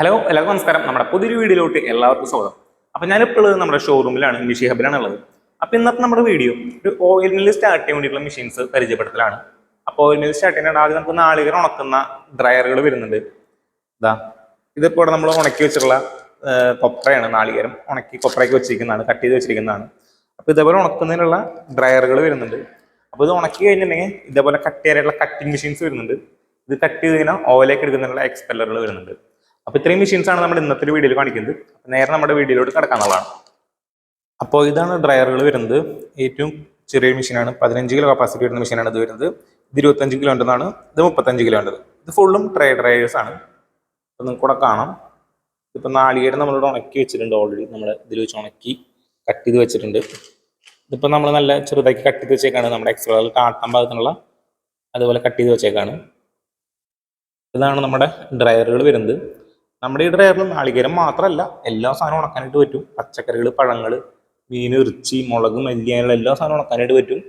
Hello എല്ലാവർക്കും നമസ്കാരം. നമ്മുടെ പുതിയൊരു വീഡിയോയിലോട്ട് എല്ലാവർക്കും സ്വാഗതം. അപ്പൊ ഞാനിപ്പോൾ ഉള്ളത് നമ്മുടെ ഷോറൂമിലാണ് മിഷി ഹബിലാണ് ഉള്ളത് അപ്പോൾ ഇന്നത്തെ നമ്മുടെ വീഡിയോ ഒരു ഓയിൽ മില്ല് സ്റ്റാർട്ട് ചെയ്യാൻ വേണ്ടിയിട്ടുള്ള മെഷീൻസ് പരിചയപ്പെടുത്തലാണ്. അപ്പോൾ ഓയിൽ മില്ല് സ്റ്റാർട്ട് ചെയ്യാൻ ആദ്യം നമുക്ക് നാളികൾ ഉണക്കുന്ന ഡ്രയറുകൾ വരുന്നുണ്ട്. ഇതാ ഇതിപ്പോൾ ഇവിടെ നമ്മൾ ഉണക്കി വെച്ചിട്ടുള്ള കൊപ്രയാണ് നാളികേരം. ഉണക്കി കൊപ്രയ്ക്ക് വെച്ചിരിക്കുന്നതാണ് കട്ട് ചെയ്ത് വെച്ചിരിക്കുന്നതാണ്. അപ്പോൾ ഇതേപോലെ ഉണക്കുന്നതിനുള്ള ഡ്രയറുകൾ വരുന്നുണ്ട്. അപ്പോൾ ഇത് ഉണക്കി കഴിഞ്ഞിട്ടുണ്ടെങ്കിൽ ഇതേപോലെ കട്ട് ചെയ്യാനായിട്ടുള്ള കട്ടിങ് മെഷീൻസ് വരുന്നുണ്ട്. ഇത് കട്ട് ചെയ്ത് കഴിഞ്ഞാൽ ഓയിലേക്ക് എടുക്കുന്നതിനുള്ള എക്സ്പെല്ലറുകൾ വരുന്നുണ്ട്. അപ്പോൾ ഇത്രയും മെഷീൻസ് ആണ് നമ്മൾ ഇന്നത്തെ വീഡിയോയിൽ കാണിക്കുന്നത്. നേരെ നമ്മുടെ വീഡിയോയിലോട്ട് കിടക്കാന്നുള്ളതാണ് അപ്പോൾ ഇതാണ് ഡ്രയറുകൾ വരുന്നത്. ഏറ്റവും ചെറിയ മെഷീനാണ് പതിനഞ്ച് കിലോ കപ്പാസിറ്റി വരുന്ന മെഷീനാണ് ഇത് വരുന്നത്. ഇത് ഇരുപത്തഞ്ച് കിലോ ഉണ്ടെന്നാണ് ഇത് മുപ്പത്തഞ്ച് കിലോ ഉണ്ട് ഇത് ഫുള്ളും ട്രേ ഡ്രയേഴ്സ് ആണ്. അപ്പോൾ നിങ്ങൾക്ക് കൂടെ കാണാം. ഇപ്പം നാളികേരം നമ്മളിവിടെ ഉണക്കി വെച്ചിട്ടുണ്ട് ഓൾറെഡി നമ്മൾ ഇതിൽ വെച്ച് ഉണക്കി കട്ട് ചെയ്ത് വെച്ചിട്ടുണ്ട്. ഇതിപ്പോൾ നമ്മൾ നല്ല ചെറുതാക്കി കട്ട് ചെയ്ത് വെച്ചേക്കാണ്. നമ്മുടെ എക്സ്ട്രാ കാട്ടാൻ ഭാഗത്തിനുള്ള അതുപോലെ കട്ട് ചെയ്ത് വെച്ചേക്കാണ്. ഇതാണ് നമ്മുടെ ഡ്രയറുകൾ വരുന്നത്. നമ്മുടെ ഈ ഡ്രയറിൽ നാളികേരം മാത്രമല്ല എല്ലാ സാധനവും ഉണക്കാനായിട്ട് പറ്റും. പച്ചക്കറികൾ പഴങ്ങൾ മീൻ ഇറച്ചി മുളക് മല്ലി അങ്ങനെയുള്ള എല്ലാ സാധനവും ഉണക്കാനായിട്ട് പറ്റും.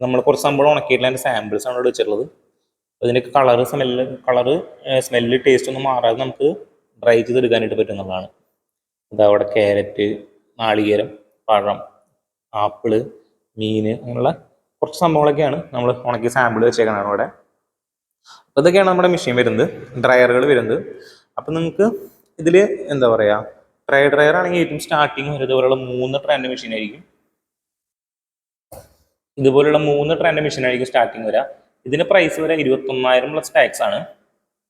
നമ്മൾ കുറച്ച് സംഭവം ഉണക്കിയിട്ടുള്ള അതിന്റെ സാമ്പിൾസ് ആണ് ഇവിടെ വെച്ചിട്ടുള്ളത്. അതിന്റെയൊക്കെ colour smell colour smell taste ഒന്നും മാറാതെ നമുക്ക് ഡ്രൈ ചെയ്തെടുക്കാനായിട്ട് പറ്റും എന്നുള്ളതാണ്. ഇതാ അവിടെ ക്യാരറ്റ് നാളികേരം പഴം ആപ്പിൾ മീൻ അങ്ങനെയുള്ള കുറച്ച് സംഭവങ്ങളൊക്കെയാണ് നമ്മൾ ഉണക്കി സാമ്പിൾ വെച്ചേക്കുന്നത് അവിടെ. അപ്പോൾ ഇതൊക്കെയാണ് നമ്മുടെ മെഷീൻ വരുന്നത് ഡ്രയറുകൾ വരുന്നത്. അപ്പം നിങ്ങൾക്ക് ഇതിൽ എന്താ പറയുക ട്രൈ ഡ്രയർ ആണെങ്കിൽ ഏറ്റവും സ്റ്റാർട്ടിങ് ഒരു ഇതുപോലുള്ള മൂന്ന് ട്രെൻഡ് മെഷീൻ ആയിരിക്കും. ഇതുപോലുള്ള മൂന്ന് ട്രെൻഡ് മെഷീൻ ആയിരിക്കും സ്റ്റാർട്ടിങ് വരിക ഇതിന് പ്രൈസ് വരെ ഇരുപത്തൊന്നായിരം പ്ലസ് ടാക്സ് ആണ്.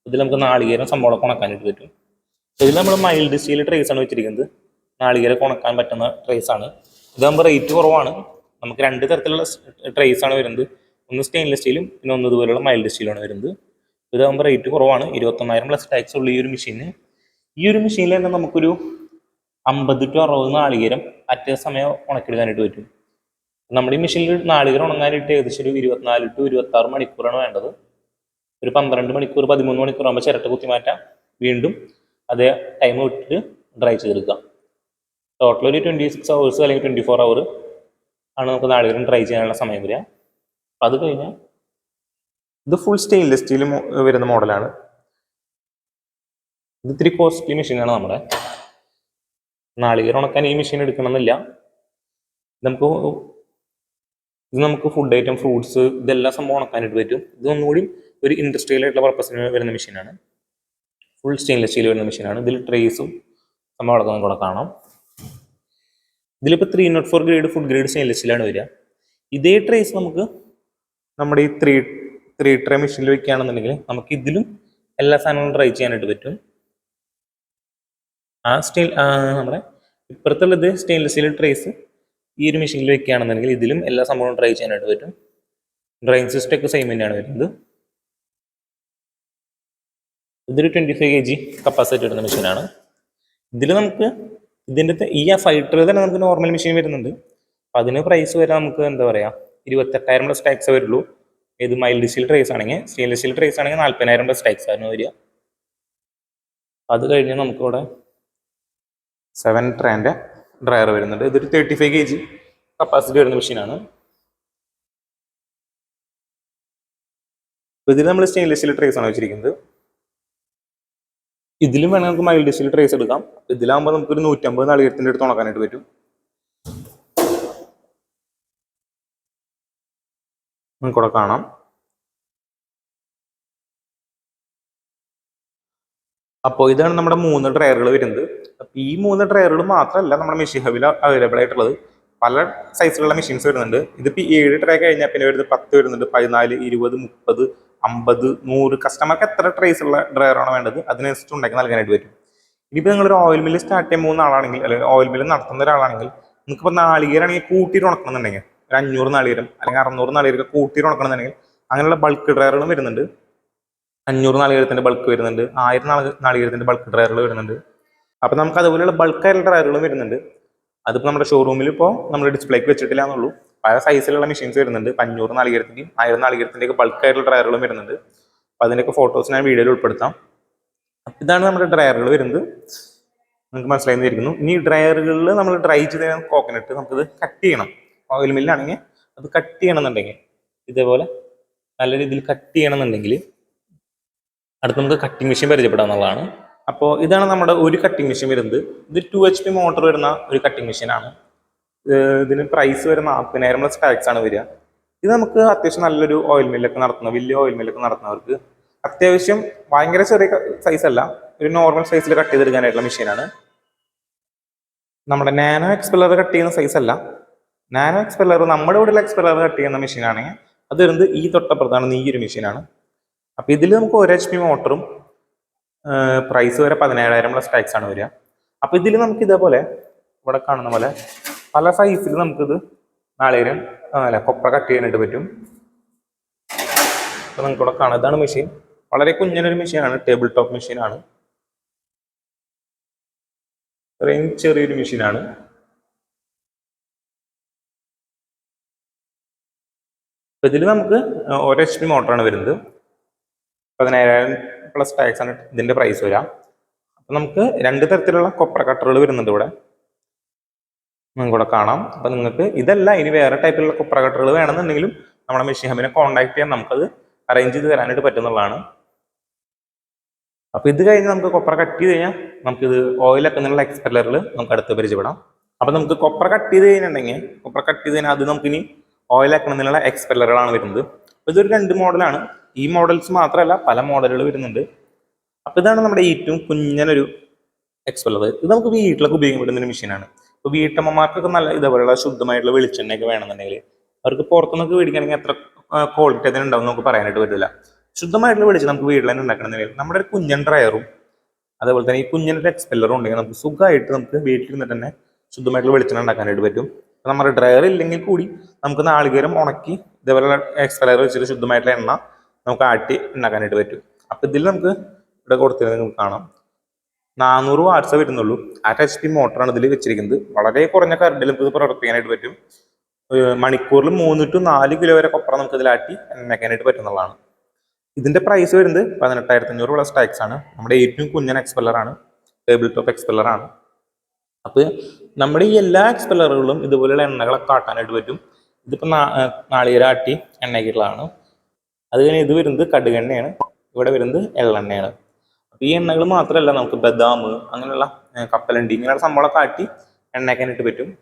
ഇതിൽ നമുക്ക് നാളികേരം സംഭവം ഉണക്കാനായിട്ട് പറ്റും. ഇതിൽ നമ്മൾ മൈൽഡ് സ്റ്റീൽ ട്രേസ് ആണ് വെച്ചിരിക്കുന്നത്. നാളികേരം ഉണക്കാൻ പറ്റുന്ന ട്രേസ് ആണ്. ഇതാകുമ്പോൾ റേറ്റ് കുറവാണ്. നമുക്ക് രണ്ട് തരത്തിലുള്ള ട്രേസ് ആണ് വരുന്നത്. ഒന്ന് സ്റ്റെയിൻലെസ് സ്റ്റീലും പിന്നെ ഒന്ന് ഇതുപോലുള്ള മൈൽഡ് സ്റ്റീലാണ് വരുന്നത്. ഇതാകുമ്പോൾ റേറ്റ് കുറവാണ്. ഇരുപത്തൊന്നായിരം പ്ലസ് ടാക്സ് ഉള്ള ഈ ഒരു മെഷീന് ഈ ഒരു മെഷീനിൽ തന്നെ നമുക്കൊരു അമ്പത് ടു അറുപത് നാളികേരം അറ്റ സമയം ഉണക്കിയെടുക്കാനായിട്ട് പറ്റും. നമ്മുടെ ഈ മെഷീനിൽ നാളികേരം ഉണങ്ങാനായിട്ട് ഏകദേശം ഒരു ഇരുപത്തിനാല് ടു ഇരുപത്തി മണിക്കൂറാണ് വേണ്ടത്. ഒരു പന്ത്രണ്ട് മണിക്കൂർ പതിമൂന്ന് മണിക്കൂർ ആകുമ്പോൾ ചിരട്ട കുത്തി മാറ്റാം. വീണ്ടും അതേ ടൈം വിട്ടിട്ട് ഡ്രൈ ചെയ്തെടുക്കാം ടോട്ടൽ ഒരു ട്വന്റി സിക്സ് അവേഴ്സ് അല്ലെങ്കിൽ ട്വന്റി ഫോർ അവർ ആണ് നമുക്ക് നാളികേരം ഡ്രൈ ചെയ്യാനുള്ള സമയം വരിക. അപ്പം അത് കഴിഞ്ഞാൽ ഇത് ഫുൾ സ്റ്റെയിൻലെസ് സ്റ്റീൽ വരുന്ന മോഡലാണ്. ഇത് ഇത്തിരി കോസ്റ്റ്ലി മെഷീനാണ് നമ്മുടെ. നാളികേരം ഉണക്കാൻ ഈ മെഷീൻ എടുക്കണമെന്നില്ല. നമുക്ക് ഇത് നമുക്ക് ഫുഡ് ഐറ്റം ഫ്രൂട്ട്സ് ഇതെല്ലാം സംഭവം ഉണക്കാനായിട്ട് പറ്റും. ഇത് ഒന്നുകൂടി ഒരു ഇൻഡസ്ട്രിയൽ ആയിട്ടുള്ള പർപ്പസിന് വരുന്ന മെഷീനാണ് ഫുൾ സ്റ്റെയിൻലെസ് സ്റ്റീൽ വരുന്ന മെഷീനാണ് ഇതിൽ ട്രേസും സംഭവം അടക്കം കൂടെ കാണാം. ഇതിലിപ്പോൾ three naught four grade food grade stainless സ്റ്റീലാണ് വരിക. ഇതേ ട്രേസ് നമുക്ക് നമ്മുടെ ഈ ത്രീ ത്രീ ട്രേ മെഷീനിൽ വെക്കുകയാണെന്നുണ്ടെങ്കിൽ നമുക്ക് ഇതിലും എല്ലാ സാധനങ്ങളും ട്രൈ ചെയ്യാനായിട്ട് പറ്റും. ആ സ്റ്റീൽ നമ്മുടെ ഇപ്പുറത്തുള്ളത് സ്റ്റെയിൻലെസ് സ്റ്റീൽ ട്രേസ് ഈ ഒരു മെഷീനിൽ വെക്കുകയാണെന്നുണ്ടെങ്കിൽ ഇതിലും എല്ലാ സംഭവവും ട്രൈ ചെയ്യാനായിട്ട് പറ്റും. ഡ്രൈൻ സിസ്റ്റം ഒക്കെ സെയിം തന്നെയാണ് വരുന്നത്. ഇതൊരു twenty five K G capacity വരുന്ന മെഷീനാണ് ഇതിൽ നമുക്ക് ഇതിന്റെ ഈ ആ ഫൈറ്റർ തന്നെ നമുക്ക് നോർമൽ മെഷീൻ വരുന്നുണ്ട്. അപ്പം അതിന് പ്രൈസ് വരെ നമുക്ക് എന്താ പറയുക ഇരുപത്തെട്ടായിരം പ്ലസ് ടാക്സ് വരുള്ളൂ. ഇത് മൈൽഡ് സ്റ്റീൽ ട്രേസ് ആണെങ്കിൽ സ്റ്റെയിൻലെസ് സ്റ്റീൽ ട്രേസ് ആണെങ്കിൽ നാൽപ്പതിനായിരം പ്ലസ് ടാക്സ് ആണ് വരിക. അത് കഴിഞ്ഞ് നമുക്കിവിടെ സെവൻ ട്രാന്റെ ഡ്രയർ വരുന്നുണ്ട്. ഇതൊരു thirty five K G capacity വരുന്ന മെഷീനാണ് ഇതിൽ നമ്മൾ സ്റ്റെയിൻലെസ് സ്റ്റീൽ ട്രേസ് ആണ് വെച്ചിരിക്കുന്നത്. ഇതിലും വേണമെങ്കിൽ നമുക്ക് മൈൽഡ് സ്റ്റീൽ ട്രേസ് എടുക്കാം. ഇതിലാകുമ്പോൾ നമുക്കൊരു നൂറ്റമ്പത് നാളികേരത്തിന്റെ അടുത്ത് ഉണക്കാനായിട്ട് പറ്റും. നമുക്കിവിടെ കാണാം. അപ്പോൾ ഇതാണ് നമ്മുടെ മൂന്ന് ഡ്രയറുകൾ വരുന്നത്. അപ്പോൾ ഈ മൂന്ന് ഡ്രയറുകൾ മാത്രമല്ല നമ്മുടെ മെഷീൻ ഹബിൽ അവൈലബിൾ ആയിട്ടുള്ളത്. പല സൈസിലുള്ള മെഷീൻസ് വരുന്നുണ്ട്. ഇതിപ്പോൾ ഏഴ് ട്രേ കഴിഞ്ഞാൽ പിന്നെ വരുന്നത് പത്ത് വരുന്നുണ്ട് പതിനാല് ഇരുപത് മുപ്പത് അമ്പത് നൂറ്. കസ്റ്റമർക്ക് എത്ര ട്രേസ് ഉള്ള ഡ്രയറാണ് വേണ്ടത് അതിനനുസരിച്ച് ഉണ്ടാക്കി നൽകാനായിട്ട് പറ്റും. ഇനിയിപ്പോൾ നിങ്ങളൊരു ഓയിൽ മില്ല് സ്റ്റാർട്ട് ചെയ്യാൻ പോകുന്ന ആളാണെങ്കിൽ അല്ലെങ്കിൽ ഓയിൽ മില്ല് നടത്തുന്ന ഒരാളാണെങ്കിൽ നിങ്ങൾക്കിപ്പോൾ നാളികേരാണെങ്കിൽ കൂട്ടിയിട്ട് ഉണക്കണമെന്നുണ്ടെങ്കിൽ ഒരു അഞ്ഞൂറ് നാളികേരം അല്ലെങ്കിൽ അറുന്നൂറ് നാളികേരം കൂട്ടിയിട്ട് ഉണക്കണമെന്നുണ്ടെങ്കിൽ അങ്ങനെയുള്ള ബൾക്ക് ഡ്രയറുകളും വരുന്നുണ്ട്. അഞ്ഞൂറ് നാളികേരത്തിന്റെ ബൾക്ക് വരുന്നുണ്ട്. ആയിരം നാളി നാളികേരത്തിന്റെ ബൾക്ക് ഡ്രയറുകൾ വരുന്നുണ്ട്. അപ്പം നമുക്ക് അതുപോലെയുള്ള ബൾക്കായിട്ടുള്ള ഡ്രയറുകളും വരുന്നുണ്ട്. അതിപ്പോൾ നമ്മുടെ ഷോറൂമിൽ ഇപ്പോൾ നമ്മൾ ഡിസ്പ്ലേക്ക് വെച്ചിട്ടില്ല എന്നുള്ളൂ. പല സൈസിലുള്ള മെഷീൻസ് വരുന്നുണ്ട്. ഇപ്പം അഞ്ഞൂറ് നാളികേരത്തിന്റെയും ആയിരം നാളികേരത്തിന്റെയൊക്കെ ബൾക്കായിട്ടുള്ള ഡ്രയറുകളും വരുന്നുണ്ട്. അപ്പോൾ അതിന്റെയൊക്കെ ഫോട്ടോസ് ഞാൻ വീഡിയോയിൽ ഉൾപ്പെടുത്താം. ഇതാണ് നമ്മുടെ ഡ്രയറുകൾ വരുന്നത്. നിങ്ങൾക്ക് മനസ്സിലായിരിക്കുന്നു ഇനി ഡ്രയറുകളിൽ നമ്മൾ ഡ്രൈ ചെയ്ത് കോക്കനട്ട് നമുക്കിത് കട്ട് ചെയ്യണം. ഓയിൽ മില്ലാണെങ്കിൽ അത് കട്ട് ചെയ്യണമെന്നുണ്ടെങ്കിൽ ഇതേപോലെ നല്ല രീതിയിൽ കട്ട് ചെയ്യണമെന്നുണ്ടെങ്കിൽ അടുത്ത് നമുക്ക് കട്ടിംഗ് മെഷീൻ പരിചയപ്പെടാം എന്നുള്ളതാണ് അപ്പോൾ ഇതാണ് നമ്മുടെ ഒരു കട്ടിംഗ് മെഷീൻ വരുന്നത്. ഇത് ടു എച്ച് പി മോട്ടർ വരുന്ന ഒരു കട്ടിംഗ് മെഷീനാണ് ഇതിന് പ്രൈസ് വരുന്ന നാൽപ്പതിനായിരം പ്ലസ് ടാക്സ് ആണ് വരിക. ഇത് നമുക്ക് അത്യാവശ്യം നല്ലൊരു ഓയിൽ മില്ലൊക്കെ നടത്തുന്ന വലിയ ഓയിൽ മില്ലൊക്കെ നടത്തുന്നവർക്ക് അത്യാവശ്യം ഭയങ്കര ചെറിയ സൈസ് അല്ല ഒരു നോർമൽ സൈസിൽ കട്ട് ചെയ്തെടുക്കാനായിട്ടുള്ള മെഷീനാണ് നമ്മുടെ നാനോ എക്സ്പെല്ലർ കട്ട് ചെയ്യുന്ന സൈസ് അല്ല. നാനോ എക്സ്പെല്ലർ നമ്മുടെ ഇവിടെയുള്ള എക്സ്പെല്ലർ കട്ട് ചെയ്യുന്ന മെഷീനാണെങ്കിൽ അത് വരുന്നത് ഈ തൊട്ടപ്പുറത്താണ് ഈ ഒരു മെഷീനാണ് അപ്പൊ ഇതിൽ നമുക്ക് ഒരു എച്ച് പി മോട്ടറും പ്രൈസ് വരെ പതിനേഴായിരം പ്ലസ് ടാക്സ് ആണ് വരിക. അപ്പൊ ഇതിൽ നമുക്ക് ഇതേപോലെ ഇവിടെ കാണുന്ന പോലെ പല സൈസിൽ നമുക്കിത് നാളേരം അല്ല കൊപ്ര കട്ട് ചെയ്യാനായിട്ട് പറ്റും. അപ്പൊ നിങ്ങൾക്ക് ഇവിടെ കാണാം ഇതാണ് മെഷീൻ വളരെ കുഞ്ഞനൊരു മെഷീനാണ് ടേബിൾ ടോപ്പ് മെഷീനാണ് ചെറിയൊരു മെഷീനാണ് അപ്പൊ ഇതിൽ നമുക്ക് ഒരു എച്ച് പി മോട്ടറാണ് വരുന്നത്. പതിനായിരം പ്ലസ് ടാക്സ് ആണ് ഇതിന്റെ പ്രൈസ് വരാം. അപ്പൊ നമുക്ക് രണ്ട് തരത്തിലുള്ള കൊപ്ര കട്ടറുകൾ വരുന്നുണ്ട് ഇവിടെ. നിങ്ങൾക്ക് ഇവിടെ കാണാം. അപ്പൊ നിങ്ങൾക്ക് ഇതല്ല ഇനി വേറെ ടൈപ്പിലുള്ള കൊപ്ര കട്ടറുകൾ വേണമെന്നുണ്ടെങ്കിലും നമ്മുടെ മെഷീൻ ഹബിനെ കോൺടാക്ട് ചെയ്യാൻ നമുക്കത് അറേഞ്ച് ചെയ്ത് തരാനായിട്ട് പറ്റുന്നതാണ്. അപ്പോൾ ഇത് കഴിഞ്ഞ് നമുക്ക് കൊപ്ര കട്ട് ചെയ്ത് കഴിഞ്ഞാൽ നമുക്കിത് ഓയിലൊക്കെ എന്നുള്ള എക്സ്പെല്ലറിൽ നമുക്ക് അടുത്ത് പരിചയപ്പെടാം. അപ്പൊ നമുക്ക് കൊപ്ര കട്ട് ചെയ്ത് കഴിഞ്ഞിട്ടുണ്ടെങ്കിൽ കൊപ്ര കട്ട് ചെയ്ത് കഴിഞ്ഞാൽ അത് നമുക്കിനി ഓയിലാക്കണമെന്നുള്ള എക്സ്പെല്ലറുകളാണ് വരുന്നത്. അപ്പൊ ഇതൊരു രണ്ട് മോഡലാണ്. ഈ മോഡൽസ് മാത്രമല്ല പല മോഡലുകൾ വരുന്നുണ്ട്. അപ്പൊ ഇതാണ് നമ്മുടെ ഏറ്റവും കുഞ്ഞനൊരു എക്സ്പെല്ലർ ഇത് നമുക്ക് വീട്ടിലൊക്കെ ഉപയോഗിക്കാൻ പറ്റുന്ന ഒരു മെഷീനാണ് ഇപ്പോൾ വീട്ടമ്മമാർക്കൊക്കെ നല്ല ഇതേപോലെയുള്ള ശുദ്ധമായിട്ടുള്ള വെളിച്ചെണ്ണയൊക്കെ വേണമെന്നുണ്ടെങ്കിൽ അവർക്ക് പുറത്തുനിന്നൊക്കെ മേടിക്കുകയാണെങ്കിൽ എത്ര ക്വാളിറ്റി അതിന് ഉണ്ടാവും നമുക്ക് പറയാനായിട്ട് പറ്റില്ല ശുദ്ധമായിട്ടുള്ള വെളിച്ചം നമുക്ക് വീട്ടിൽ തന്നെ ഉണ്ടാക്കണമെന്നുണ്ടെങ്കിൽ നമ്മുടെ ഒരു കുഞ്ഞൻ ഡ്രയറും അതേപോലെ തന്നെ ഈ കുഞ്ഞിന്റെ എക്സ്പെല്ലറും ഉണ്ടെങ്കിൽ നമുക്ക് സുഖമായിട്ട് നമുക്ക് വീട്ടിൽ നിന്ന് തന്നെ ശുദ്ധമായിട്ടുള്ള വെളിച്ചെണ്ണ ഉണ്ടാക്കാനായിട്ട് പറ്റും. അപ്പൊ നമ്മുടെ ഡ്രയർ ഇല്ലെങ്കിൽ കൂടി നമുക്ക് നാളികേരം ഉണക്കി ഇതേപോലെ എക്സ്പെല്ലർ വെച്ചിട്ട് ശുദ്ധമായിട്ടുള്ള എണ്ണ നമുക്ക് ആട്ടി ഉണ്ടാക്കാനായിട്ട് പറ്റും. അപ്പം ഇതിൽ നമുക്ക് ഇവിടെ കൊടുത്തിരുന്നത് നമുക്ക് കാണാം. നാനൂറ് വാട്ട്സ് വരുന്നുള്ളൂ. അര എച്ച് പി മോട്ടറാണ് ഇതിൽ വെച്ചിരിക്കുന്നത്. വളരെ കുറഞ്ഞ കറണ്ടിൽ നമുക്ക് ഇത് പ്രവർത്തിക്കാനായിട്ട് പറ്റും. മണിക്കൂറിൽ മൂന്ന് ടു നാല് കിലോ വരെ കൊപ്ര നമുക്ക് ഇതിലാട്ടി എണ്ണയ്ക്കാനായിട്ട് പറ്റുന്നതാണ്. ഇതിന്റെ പ്രൈസ് വരുന്നത് പതിനെട്ടായിരത്തി അഞ്ഞൂറ് പ്ലസ് ടാക്സ് ആണ്. നമ്മുടെ ഏറ്റവും കുഞ്ഞൻ എക്സ്പെല്ലറാണ് ടേബിൾ ടോപ്പ് എക്സ്പെല്ലർ ആണ് അപ്പൊ നമ്മുടെ ഈ എല്ലാ എക്സ്പെല്ലറുകളും ഇതുപോലെയുള്ള എണ്ണകളെ കാട്ടാനായിട്ട് പറ്റും. ഇതിപ്പോ നാ- നാളികരാട്ടി എണ്ണയ്ക്കുള്ളതാണ് അത് കഴിഞ്ഞ് ഇത് വരുന്നത് കടുകെണ്ണയാണ്. ഇവിടെ വരുന്നത് എള്ളെണ്ണയാണ്. അപ്പൊ ഈ എണ്ണകൾ മാത്രമല്ല നമുക്ക് ബദാം അങ്ങനെയുള്ള കപ്പലണ്ടി ഇങ്ങനെയുള്ള സംഭവം കാട്ടി എണ്ണയ്ക്കാനായിട്ട് പറ്റും.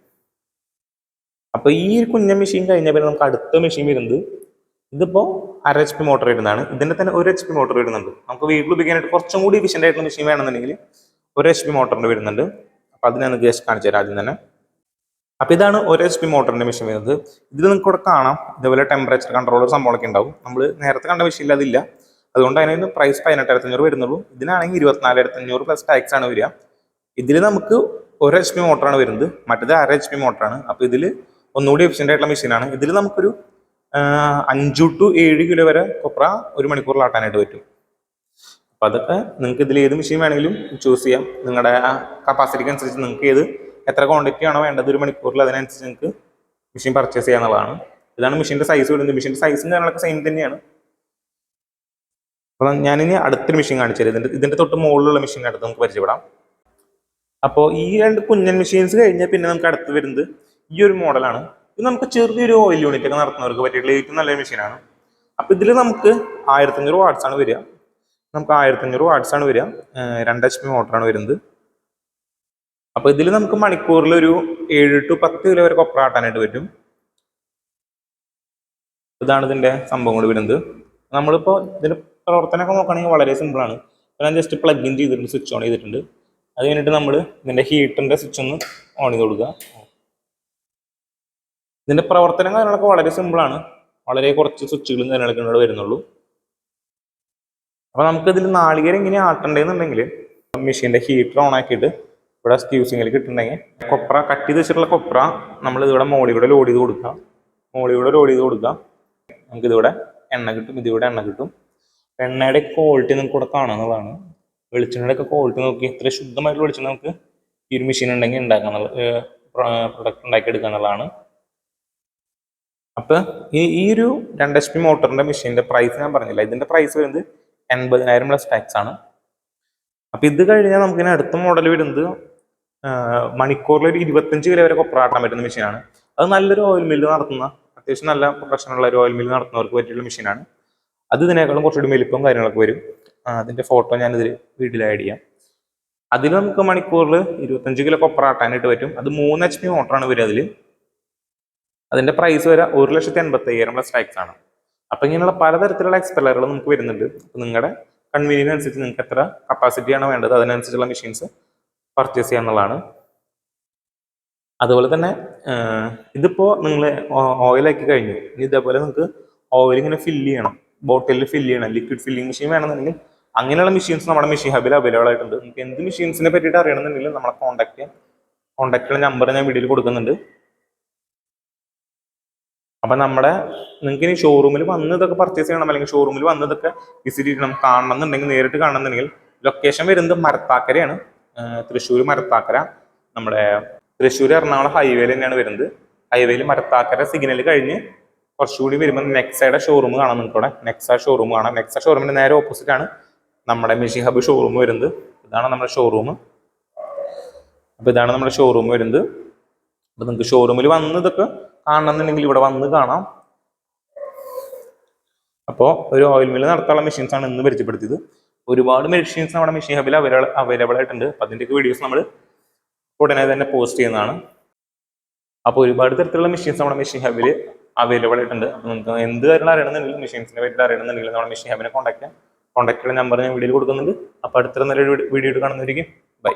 അപ്പോൾ ഈ ഒരു കുഞ്ഞ മെഷീൻ കഴിഞ്ഞ പിന്നെ നമുക്ക് അടുത്ത മെഷീൻ വരുന്നത് ഇതിപ്പോ അര എച്ച് പി മോട്ടർ വരുന്നതാണ്. ഇതിന്റെ തന്നെ ഒരു എച്ച് പി മോട്ടർ വരുന്നുണ്ട്. നമുക്ക് വീട്ടിൽ ഉപയോഗിക്കാനായിട്ട് കുറച്ചും കൂടി എഫിഷ്യന്റ് ആയിട്ടുള്ള മെഷീൻ വേണമെന്നുണ്ടെങ്കിൽ ഒരു എച്ച് പി മോട്ടറിന്റെ വരുന്നുണ്ട്. അപ്പൊ അത് ഞാൻ നിങ്ങൾക്ക് ജസ്റ്റ് കാണിച്ചു തരാം ആദ്യം തന്നെ. അപ്പൊ ഇതാണ് ഒരു എച്ച് പി മോട്ടറിന്റെ മെഷീൻ വരുന്നത്. ഇത് നിങ്ങൾക്ക് ഇവിടെ കാണാം. ഇതേപോലെ ടെമ്പറേച്ചർ കൺട്രോളർ സംഭവമൊക്കെ ഉണ്ടാവും. നമ്മൾ നേരത്തെ കണ്ട മെഷീനിൽ അതില്ല. അതുകൊണ്ട് അതിന് പ്രൈസ് പതിനെട്ടായിരത്തി അഞ്ഞൂറ് വരുന്നുള്ളൂ. ഇതിനാണെങ്കിൽ ഇരുപത്തിനാലായിരത്തി അഞ്ഞൂറ് പ്ലസ് ടാക്സ് ആണ് വരിക. ഇതിൽ നമുക്ക് ഒരു എച്ച് പി മോട്ടറാണ് വരുന്നത്. മറ്റേത് അര എച്ച് പി മോട്ടറാണ് അപ്പോൾ ഇതിൽ ഒന്നുകൂടി എഫിഷ്യന്റ് ആയിട്ടുള്ള മെഷീനാണ് ഇതിൽ നമുക്കൊരു അഞ്ചു ടു ഏഴ് കിലോ വരെ കൊപ്ര ഒരു മണിക്കൂറിൽ ആട്ടാനായിട്ട് പറ്റും. അപ്പൊ അതൊക്കെ നിങ്ങൾക്ക് ഇതിൽ ഏത് മെഷീൻ വേണമെങ്കിലും ചൂസ് ചെയ്യാം. നിങ്ങളുടെ ആ കപ്പാസിറ്റിക്ക് അനുസരിച്ച് നിങ്ങൾക്ക് ഏത് എത്ര ക്വാണ്ടിറ്റി ആണോ വേണ്ടത് ഒരു മണിക്കൂറിൽ അതിനനുസരിച്ച് നിങ്ങൾക്ക് മെഷീൻ പർച്ചേസ് ചെയ്യാന്നുള്ളതാണ് ഇതാണ് മെഷീന്റെ സൈസ് വരുന്നത് മെഷീന്റെ സൈസും കാര്യങ്ങളൊക്കെ സെയിം തന്നെയാണ്. അപ്പം ഞാനിനി അടുത്തൊരു മെഷീൻ കാണിച്ചു തരാം. ഇതിന്റെ ഇതിന്റെ തൊട്ട് മുകളിലുള്ള മെഷീൻ അടുത്ത് നമുക്ക് പരിചയപ്പെടാം. അപ്പോൾ ഈ രണ്ട് കുഞ്ഞൻ മെഷീൻസ് കഴിഞ്ഞാൽ പിന്നെ നമുക്ക് അടുത്ത് വരുന്നത് ഈ ഒരു മോഡലാണ് ഇത് നമുക്ക് ചെറിയൊരു ഓയിൽ യൂണിറ്റ് ഒക്കെ നടത്തുന്നവർക്ക് പറ്റിയിട്ടുള്ള ഏറ്റവും നല്ലൊരു മെഷീനാണ് അപ്പോൾ ഇതിൽ നമുക്ക് ആയിരത്തഞ്ഞൂറ് വാട്ട്സാണ് വരിക. നമുക്ക് ആയിരത്തഞ്ഞൂറ് ആണ് വരിക. രണ്ട് എച്ച് പി മോട്ടറാണ് വരുന്നത്. അപ്പോൾ ഇതിൽ നമുക്ക് മണിക്കൂറിൽ ഒരു ഏഴ് ടു പത്ത് കിലോ വരെ കൊപ്ര ആട്ടാനായിട്ട് പറ്റും. ഇതാണ് ഇതിന്റെ സംഭവം കൂടി വരുന്നത്. നമ്മളിപ്പോ ഇതിന്റെ പ്രവർത്തനമൊക്കെ നോക്കുകയാണെങ്കിൽ വളരെ ഇപ്പൊ ഞാൻ ജസ്റ്റ് പ്ലഗ് ഇൻ ചെയ്തിട്ടുണ്ട് സ്വിച്ച് ഓൺ ചെയ്തിട്ടുണ്ട്. അത് കഴിഞ്ഞിട്ട് നമ്മൾ ഇതിന്റെ ഹീറ്ററിന്റെ സ്വിച്ച് ഒന്ന് ഓൺ ചെയ്ത് കൊടുക്കുക. ഇതിന്റെ പ്രവർത്തനം കാര്യങ്ങളൊക്കെ വളരെ സിമ്പിൾ ആണ്. വളരെ കുറച്ച് സ്വിച്ചുകളും കാര്യങ്ങളൊക്കെ ഇവിടെ വരുന്നുള്ളൂ. അപ്പൊ നമുക്ക് ഇതിൽ നാളികേരം ഇങ്ങനെ ആട്ടണ്ടെന്നുണ്ടെങ്കിൽ മെഷീന്റെ ഹീറ്റർ ഓൺ ആക്കിയിട്ട് ഇവിടെ സ്ക്യൂസിങ്ങിൽ കിട്ടുന്നുണ്ടെങ്കിൽ കൊപ്ര കട്ട് ചെയ്ത് വെച്ചിട്ടുള്ള കൊപ്ര നമ്മൾ ഇതിവിടെ മോളിവിടെ ലോഡ് ചെയ്ത് കൊടുക്കുക. മോളിവിടെ ലോഡ് ചെയ്ത് കൊടുക്കുക. നമുക്ക് ഇതിവിടെ എണ്ണ കിട്ടും. ഇതിവിടെ എണ്ണ കിട്ടും. എണ്ണയുടെ ക്വാളിറ്റി നിങ്ങൾക്ക് ഇവിടെ കാണാവുന്നതാണ് വെളിച്ചെണ്ണയുടെ ഒക്കെ ക്വാളിറ്റി നോക്കി. എത്ര ശുദ്ധമായിട്ട് വെളിച്ചെണ്ണ നമുക്ക് ഈ ഒരു മെഷീൻ ഉണ്ടെങ്കിൽ ഉണ്ടാക്കാന്നുള്ള പ്രൊഡക്റ്റ് ഉണ്ടാക്കി എടുക്കാന്നുള്ളതാണ് അപ്പൊ ഈ ഈ ഒരു രണ്ട് എച്ച് പി മോട്ടറിന്റെ മെഷീന്റെ പ്രൈസ് ഞാൻ പറഞ്ഞില്ല. ഇതിന്റെ പ്രൈസ് വരുന്നത് എൺപതിനായിരം പ്ലസ് ടാക്സ് ആണ്. അപ്പോൾ ഇത് കഴിഞ്ഞാൽ നമുക്ക് ഇനി അടുത്ത മോഡൽ വരുന്നത് മണിക്കൂറിൽ ഒരു ഇരുപത്തഞ്ച് കിലോ വരെ കൊപ്രാട്ടാൻ പറ്റുന്ന മെഷീനാണ് അത് നല്ലൊരു ഓയിൽ മില്ല് നടത്തുന്ന അത്യാവശ്യം നല്ല പ്രൊഫഷനുള്ള ഒരു ഓയിൽ മില്ല് നടത്തുന്നവർക്ക് പറ്റിയുള്ള മെഷീനാണ് അത് ഇതിനേക്കാളും കുറച്ചുകൂടി മെലിപ്പും കാര്യങ്ങളൊക്കെ വരും. അതിന്റെ ഫോട്ടോ ഞാൻ ഇതിൽ വീട്ടിൽ ആഡ് ചെയ്യാം. അതിൽ നമുക്ക് മണിക്കൂറിൽ ഇരുപത്തഞ്ച് കിലോ കൊപ്ര ആട്ടാനായിട്ട് പറ്റും. അത് മൂന്ന് എച്ച് പി മോട്ടറാണ് വരിക അതിൽ അതിന്റെ പ്രൈസ് വരെ ഒരു ലക്ഷത്തി എൺപത്തി അയ്യായിരം പ്ലസ് ടാക്സ് ആണ്. അപ്പൊ ഇങ്ങനെയുള്ള പലതരത്തിലുള്ള എക്സ്പെല്ലറുകൾ നമുക്ക് വരുന്നുണ്ട്. നിങ്ങളുടെ കൺവീനിയൻ അനുസരിച്ച് നിങ്ങൾക്ക് എത്ര കപ്പാസിറ്റിയാണ് വേണ്ടത് അതിനനുസരിച്ചുള്ള മെഷീൻസ് പർച്ചേസ് ചെയ്യാന്നുള്ളതാണ് അതുപോലെ തന്നെ ഇതിപ്പോ നിങ്ങൾ ഓയിലാക്കി കഴിഞ്ഞു. ഇനി ഇതേപോലെ നിങ്ങൾക്ക് ഓയിൽ ഇങ്ങനെ ഫില്ല് ചെയ്യണം. ബോട്ടിലിൽ ഫില്ല് ചെയ്യണം. ലിക്വിഡ് ഫില്ലിംഗ് മെഷീൻ വേണമെന്നുണ്ടെങ്കിൽ അങ്ങനെയുള്ള മെഷീൻസ് നമ്മുടെ മെഷീൻ ഹബിൽ അവൈലബിൾ ആയിട്ടുണ്ട്. നിങ്ങൾക്ക് എന്ത് മെഷീൻസിനെ പറ്റിയിട്ട് അറിയണമെന്നുണ്ടെങ്കിൽ നമ്മളെ കോൺടാക്ട് ചെയ്യാം കോൺടാക്റ്റുള്ള നമ്പർ ഞാൻ വീഡിയോയിൽ കൊടുക്കുന്നുണ്ട്. അപ്പൊ നമ്മുടെ നിങ്ങൾക്ക് ഇനി ഷോറൂമിൽ വന്ന് ഇതൊക്കെ പർച്ചേസ് ചെയ്യണം അല്ലെങ്കിൽ ഷോറൂമിൽ വന്ന് ഇതൊക്കെ വിസിറ്റ് ചെയ്യണം കാണണം എന്നുണ്ടെങ്കിൽ നേരിട്ട് കാണണം എന്നുണ്ടെങ്കിൽ ലൊക്കേഷൻ വരുന്നത് മരത്താക്കരയാണ്. തൃശ്ശൂർ മരത്താക്കര. നമ്മുടെ തൃശ്ശൂർ എറണാകുളം ഹൈവേയിൽ തന്നെയാണ് വരുന്നത്. ഹൈവേയിൽ മരത്താക്കര സിഗ്നൽ കഴിഞ്ഞ് കുറച്ചുകൂടി വരുമ്പോൾ നെക്സയുടെ ഷോറൂം കാണാം നിങ്ങൾക്ക് ഇവിടെ നെക്സ ഷോറൂം കാണാം. നെക്സ ഷോറൂമിന്റെ നേരെ ഓപ്പോസിറ്റ് ആണ് നമ്മുടെ മെഷീൻ ഹബ് ഷോറൂം വരുന്നത്. ഇതാണ് നമ്മുടെ ഷോറൂം അപ്പോൾ ഇതാണ് നമ്മുടെ ഷോറൂം വരുന്നത്. അപ്പോൾ നിങ്ങൾക്ക് ഷോറൂമിൽ വന്ന് ഇതൊക്കെ കാണണമെന്നുണ്ടെങ്കിൽ ഇവിടെ വന്ന് കാണാം. അപ്പോൾ ഒരു ഓയിൽ മില്ല് നടത്താനുള്ള മെഷീൻസ് ആണ് ഇന്ന് പരിചയപ്പെടുത്തിയത്. ഒരുപാട് മെഷീൻസ് നമ്മുടെ മെഷീൻ ഹബിൽ അവൈലബിൾ അവൈലബിൾ ആയിട്ടുണ്ട്. അപ്പം അതിന്റെയൊക്കെ വീഡിയോസ് നമ്മൾ ഉടനെ തന്നെ പോസ്റ്റ് ചെയ്യുന്നതാണ്. അപ്പോൾ ഒരുപാട് തരത്തിലുള്ള മെഷീൻസ് നമ്മുടെ മെഷീൻ ഹബിൽ അവൈലബിൾ ആയിട്ടുണ്ട്. നിങ്ങൾക്ക് എന്ത് കാര്യങ്ങൾ അറിയണമെന്നുണ്ടെങ്കിൽ മെഷീൻസിനെ പറ്റി അറിയണമെന്നുണ്ടെങ്കിൽ നമ്മുടെ മെഷീൻ ഹബിനെ കോൺടാക്ട് ചെയ്യാം. കോൺടാക്ട് ചെയ്യുന്ന നമ്പർ ഞാൻ വീഡിയോയിൽ കൊടുക്കുന്നുണ്ട്. അപ്പോൾ അടുത്ത നല്ലൊരു വീഡിയോ കാണുന്നതായിരിക്കും. ബൈ